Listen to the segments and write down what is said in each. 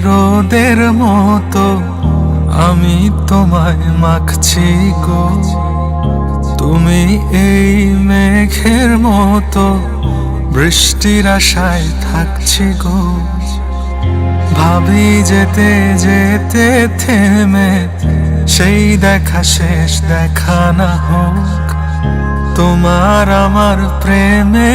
রোদের মতো আমি তোমায় মাখছি গো। তুমি এই মেঘের মতো বৃষ্টির আশায় থাকছি গো। ভাবি যেতে যেতে থেমে সেই দেখা শেষ দেখা না হোক। তোমার আমার প্রেমে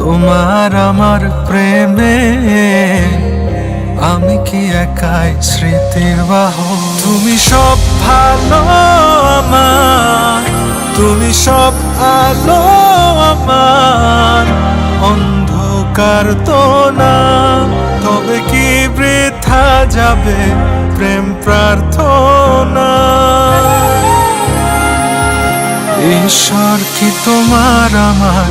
তোমার আমার প্রেমে, আমি কি একাই স্মৃতির বাহক তুমি সব ভালো আমার, তুমি সব আলো আমার, অন্ধকার তো না, তবে কি বৃথা যাবে প্রেম প্রার্থনা? ঈশ্বর কি তোমার আমার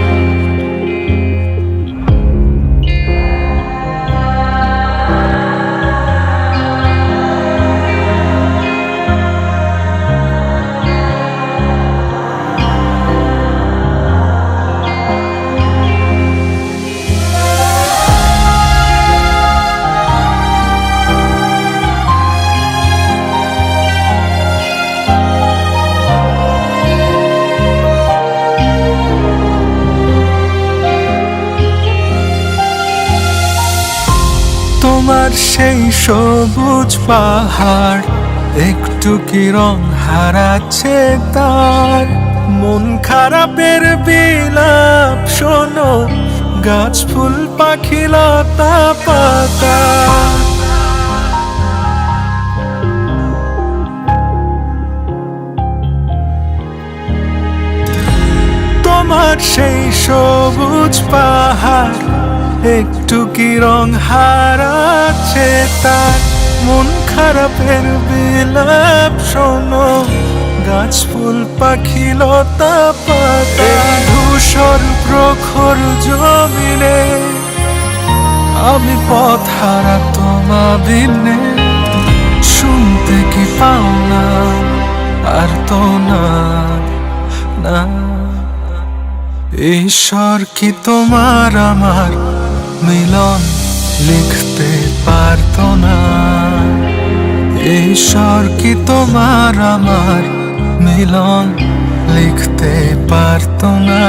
তোমার সেই সবুজ পাহাড়, একটু কি রং হারাচ্ছে তার? মন খারাপের বিলাপ, শোনো, গাছ, ফুল, পাখি, লতা, পাতা। তোমার সেই সবুজ পাহাড় একটু কি রং হারাচ্ছে তার। মন খারাপের বিলাপ শোনো। গাছ ফুল, পাখি, লতা পাতা। ধূসর প্রখর জমিনে আমি পথ হারা তোমা বিনে শুনতে কি পাও না, আর তো না না। ঈশ্বর কি তোমার আমার মিলন লিখতে পারত না। ঈশ্বর কি তোমার আমার? মিলন লিখতে পারত না।